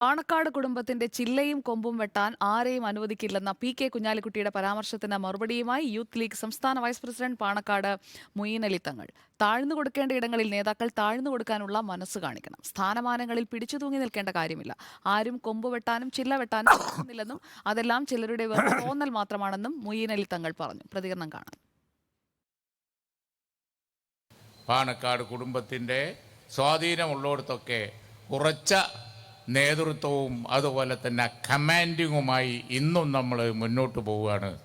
പാണക്കാട് കുടുംബത്തിന്റെ ചില്ലയും കൊമ്പും വെട്ടാൻ ആരെയും അനുവദിക്കില്ലെന്ന പി കെ കുഞ്ഞാലിക്കുട്ടിയുടെ പരാമർശത്തിന് മറുപടിയുമായി യൂത്ത് ലീഗ് സംസ്ഥാന വൈസ് പ്രസിഡന്റ് പാണക്കാട് മുയിൻ അലി തങ്ങൾ താഴ്ന്നു കൊടുക്കേണ്ട ഇടങ്ങളിൽ നേതാക്കൾ താഴ്ന്നു കൊടുക്കാനുള്ള മനസ്സ് കാണിക്കണം. സ്ഥാനമാനങ്ങളിൽ പിടിച്ചു തൂങ്ങി നിൽക്കേണ്ട കാര്യമില്ല. ആരും കൊമ്പ് വെട്ടാനും ചില്ല വെട്ടാനും ശ്രമിക്കുന്നില്ലെന്നും അതെല്ലാം ചിലരുടെ തോന്നൽ മാത്രമാണെന്നും മുയിൻ അലി തങ്ങൾ പറഞ്ഞു. പ്രതികരണം കാണാം. പാണക്കാട് കുടുംബത്തിന്റെ സ്വാധീനമുള്ളിടത്തൊക്കെ ഉറച്ച നേതൃത്വവും അതുപോലെ തന്നെ കമാൻഡിങ്ങുമായി ഇന്നും നമ്മൾ മുന്നോട്ട് പോവുകയാണ്.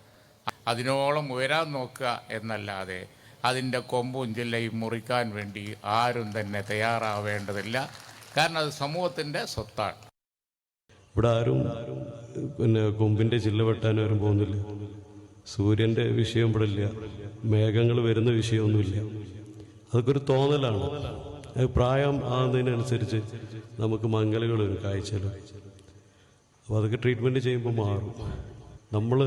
അതിനോളം ഉയരാൻ നോക്കുക എന്നല്ലാതെ അതിന്റെ കൊമ്പും ജില്ലയും മുറിക്കാൻ വേണ്ടി ആരും തന്നെ തയ്യാറാവേണ്ടതില്ല. കാരണം അത് സമൂഹത്തിന്റെ സ്വത്താണ്. ഇവിടെ ആരും പിന്നെ കൊമ്പിന്റെ ചില്ല വെട്ടാൻ ആരും പോകുന്നില്ല. സൂര്യന്റെ വിഷയം ഇവിടെ ഇല്ല. മേഘങ്ങൾ വരുന്ന വിഷയമൊന്നുമില്ല. അതൊക്കെ ഒരു തോന്നലാണ്. പ്രായം ആകുന്നതിനനുസരിച്ച് നമുക്ക് മംഗലുകൾ ഒരു കാഴ്ചയിലും അപ്പോൾ അതൊക്കെ ട്രീറ്റ്മെന്റ് ചെയ്യുമ്പോൾ മാറും. നമ്മൾ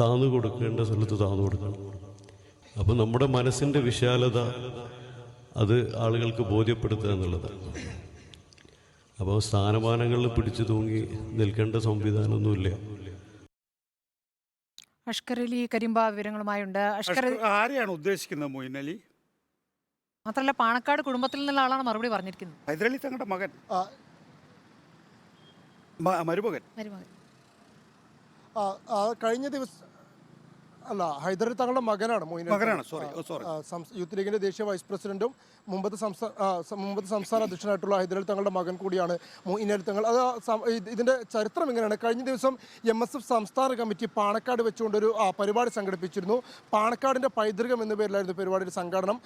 താന്നു കൊടുക്കേണ്ട സ്ഥലത്ത് താന്നു കൊടുക്കണം. അപ്പോൾ നമ്മുടെ മനസ്സിന്റെ വിശാലത അത് ആളുകൾക്ക് ബോധ്യപ്പെടുത്തുക എന്നുള്ളതാണ് അപ്പോൾ സ്ഥാനമാനങ്ങളിൽ പിടിച്ചു തൂങ്ങി നിൽക്കേണ്ട സംവിധാനമൊന്നുമില്ല. അഷ്കർ അലി കരിമ്പ വിവരങ്ങളുമായുണ്ട്. ആരെയാണ് ഉദ്ദേശിക്കുന്നത് മൊയ്നലി അലി? മാത്രമല്ല പാണക്കാട് കുടുംബത്തിൽ നിന്നുള്ള ആളാണ് മറുപടി പറഞ്ഞിരിക്കുന്നത്. ഹൈദരലി തങ്ങളുടെ മകൻ. ആ, മ- മരുമകൻ. മരുമകൻ. ആ, ആ, കഴിഞ്ഞ ദിവസം അല്ല ഹൈദരലി തങ്ങളുടെ മകനാണ് അലി മകനാണ്, സോറി oh, സംസ്- യൂത്ത് ലീഗിന്റെ ദേശീയ വൈസ് പ്രസിഡന്റും മുമ്പത്തെ സംസ്ഥാന മുമ്പത്തെ സംസ്ഥാന അധ്യക്ഷനായിട്ടുള്ള ഹൈദരലി തങ്ങളുടെ മകൻ കൂടിയാണ് അലി തങ്ങൾ അത് ഇതിന്റെ ചരിത്രം ഇങ്ങനെയാണ് കഴിഞ്ഞ ദിവസം എം എസ് എഫ് സംസ്ഥാന കമ്മിറ്റി പാണക്കാട് വെച്ചുകൊണ്ടൊരു ഒരു പരിപാടി സംഘടിപ്പിച്ചിരുന്നു. പാണക്കാടിന്റെ പൈതൃകം എന്ന പേരിലായിരുന്നു പരിപാടിയുടെ സംഘാടനം.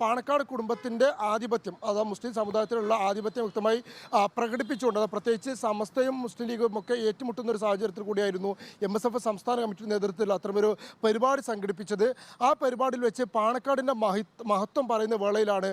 പാണക്കാട് കുടുംബത്തിന്റെ ആധിപത്യം അതാ മുസ്ലിം സമുദായത്തിലുള്ള ആധിപത്യം വ്യക്തമായി പ്രകടിപ്പിച്ചുകൊണ്ട് അത് പ്രത്യേകിച്ച് സമസ്തയും മുസ്ലിം ലീഗും ഒക്കെ ഏറ്റുമുട്ടുന്ന ഒരു സാഹചര്യത്തിൽ കൂടിയായിരുന്നു എം എസ് എഫ് സംസ്ഥാന കമ്മിറ്റിയുടെ നേതൃത്വത്തിൽ അത്തരമൊരു പരിപാടി സംഘടിപ്പിച്ചത് ആ പരിപാടിയിൽ വെച്ച് പാണക്കാടിന്റെ മഹി മഹത്വം പറയുന്ന വേളയിലാണ്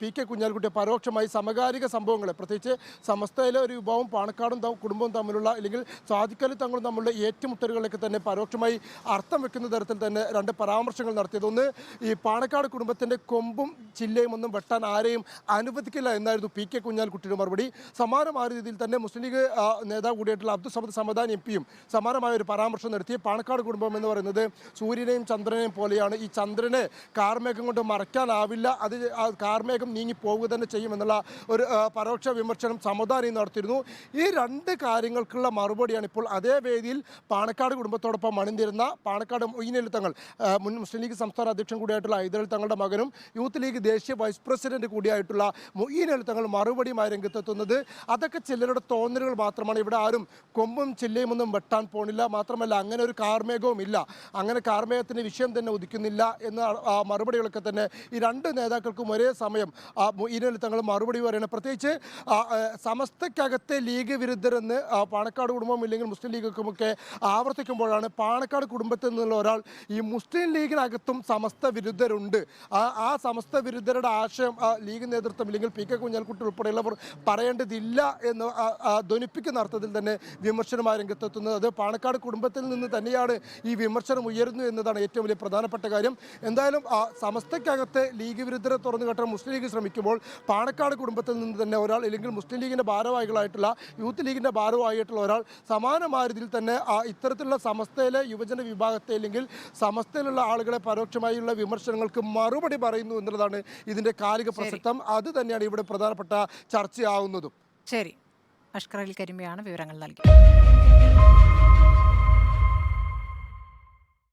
പി കെ കുഞ്ഞാലിക്കുട്ടി പരോക്ഷമായി സമകാലിക സംഭവങ്ങളെ പ്രത്യേകിച്ച് സമസ്തയിലെ ഒരു വിഭാഗം പാണക്കാടും കുടുംബവും തമ്മിലുള്ള അല്ലെങ്കിൽ സ്വാധിക്കലും തങ്ങളും തമ്മിലുള്ള ഏറ്റുമുട്ടലുകളൊക്കെ തന്നെ പരോക്ഷമായി അർത്ഥം വെക്കുന്ന തരത്തിൽ തന്നെ രണ്ട് പരാമർശങ്ങൾ നടത്തിയത്. ഒന്ന് ഈ പാണക്കാട് കുടുംബത്തിന്റെ കൊമ്പും ചില്ലയും ഒന്നും വെട്ടാൻ ആരെയും അനുവദിക്കില്ല എന്നായിരുന്നു പി കെ കുഞ്ഞാലിക്കുട്ടിയുടെ മറുപടി. സമാനമായ രീതിയിൽ തന്നെ മുസ്ലിം ലീഗ് നേതാവ് കൂടിയായിട്ടുള്ള അബ്ദുൾ സമദ് സമദാൻ എം പിയും സമാനമായ ഒരു പരാമർശം നടത്തി. പാണക്കാട് കുടുംബം എന്ന് പറയുന്നത് സൂര്യനെയും ചന്ദ്രനെയും പോലെയാണ്. ഈ ചന്ദ്രനെ കാർമേഘം കൊണ്ട് മറയ്ക്കാനാവില്ല. അത് കാർമേഘം നീങ്ങി പോവുക തന്നെ ചെയ്യുമെന്നുള്ള ഒരു പരോക്ഷ വിമർശനം സമദാനി നടത്തിയിരുന്നു. ഈ രണ്ട് കാര്യങ്ങൾക്കുള്ള മറുപടിയാണ് ഇപ്പോൾ അതേ വേദിയിൽ പാണക്കാട് കുടുംബത്തോടൊപ്പം അണിനിരുന്ന പാണക്കാട് മൊയ്നലി തങ്ങൾ മുൻ മുസ്ലിം ലീഗ് സംസ്ഥാന അധ്യക്ഷൻ കൂടിയായിട്ടുള്ള ഐദരൽ തങ്ങളുടെ മകനും യൂത്ത് ലീഗ് ദേശീയ വൈസ് പ്രസിഡന്റ് കൂടിയായിട്ടുള്ള മൊയ്നലി തങ്ങൾ മറുപടിയുമായി രംഗത്തെത്തുന്നത്. അതൊക്കെ ചിലരുടെ തോന്നലുകൾ മാത്രമാണ്. ഇവിടെ ആരും കൊമ്പും ചില്ലയും ഒന്നും വെട്ടാൻ പോണില്ല. മാത്രമല്ല അങ്ങനെ ഒരു കാർമേഘവും ഇല്ല അങ്ങനെ കാർമേഘത്തിന് വിഷയം തന്നെ ഉദിക്കുന്നില്ല എന്ന മറുപടികളൊക്കെ തന്നെ ഈ രണ്ട് നേതാക്കൾക്കും ഒരേ സമയം മൊയ്നലി തങ്ങൾ മറുപടി പറയുന്നത് പ്രത്യേകിച്ച് സമസ്തക്കകത്തെ ലീഗ് വിരുദ്ധരെന്ന് പാണക്കാട് കുടുംബം ഇല്ലെങ്കിൽ മുസ്ലിം ലീഗുകൾക്കുമൊക്കെ ആവർത്തിക്കുമ്പോഴാണ് പാണക്കാട് കുടുംബത്തിൽ നിന്നുള്ള ഒരാൾ ഈ മുസ്ലിം ലീഗിനകത്തും സമസ്ത വിരുദ്ധരുണ്ട്. ആ സമസ്ത വിരുദ്ധരുടെ ആശയം ലീഗ് നേതൃത്വം ഇല്ലെങ്കിൽ പി കെ കുഞ്ഞാൽക്കുട്ടി ഉൾപ്പെടെയുള്ളവർ പറയേണ്ടതില്ല എന്ന് ധ്വനിപ്പിക്കുന്ന അർത്ഥത്തിൽ തന്നെ വിമർശനമായി രംഗത്തെത്തുന്നത്. അത് പാണക്കാട് കുടുംബത്തിൽ നിന്ന് തന്നെയാണ് ഈ വിമർശനം ഉയരുന്നു എന്നതാണ് ഏറ്റവും വലിയ പ്രധാനപ്പെട്ട കാര്യം. എന്തായാലും ആ, സമസ്തയ്ക്കകത്ത് ലീഗ് വിരുദ്ധരെ തുറന്നു കെട്ടാൻ മുസ്ലിം ലീഗ് ശ്രമിക്കുമ്പോൾ പാണക്കാട് കുടുംബത്തിൽ നിന്ന് തന്നെ ഒരാൾ അല്ലെങ്കിൽ മുസ്ലിം ലീഗിന്റെ ഭാരവാഹികളായിട്ടുള്ള യൂത്ത് ലീഗിന്റെ ഭാരവാഹിയായിട്ടുള്ള ഒരാൾ സമാനമായ രീതിയിൽ തന്നെ ആ, ഇത്തരത്തിലുള്ള സമസ്തയിലെ യുവജന വിഭാഗത്തെ അല്ലെങ്കിൽ സമസ്തയിലുള്ള ആളുകളെ പരോക്ഷമായുള്ള വിമർശനങ്ങൾക്ക് മറുപടി പറയുന്നു എന്നുള്ളതാണ് ഇതിന്റെ കാലിക പ്രസക്തം. അത് തന്നെയാണ് ഇവിടെ പ്രധാനപ്പെട്ട ചർച്ചയാവുന്നതും. ശരി. അഷ്കർ അലി കരിമ്പയാണ് വിവരങ്ങൾ നൽകി.